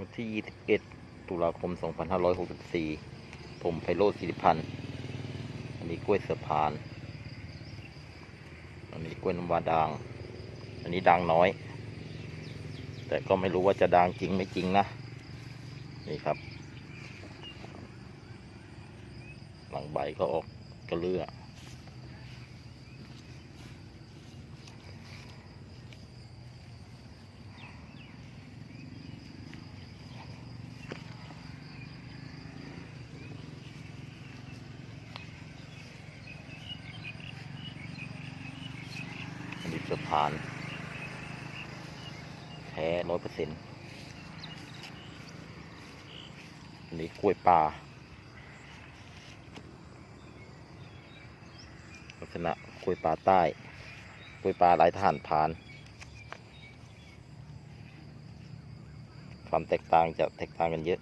วันที่ 21 ตุลาคม 2564 ผมไพโรจน์สิริพันธ์ อันนี้กล้วยเสือพาน อันนี้กล้วยน้ำว้าด่าง อันนี้ด่างน้อย แต่ก็ไม่รู้ว่าจะด่างจริงไม่จริงนะ นี่ครับ หลังใบก็ออกกระเลือ อันนี้ สะพาน แท้ร้อยเปอร์เซ็นต์นนี้กล้วยป่าลักษณะกล้วยป่าใต้กล้วยป่าลายทหารพราน ความแตกต่างจะแตกต่างกันเยอะ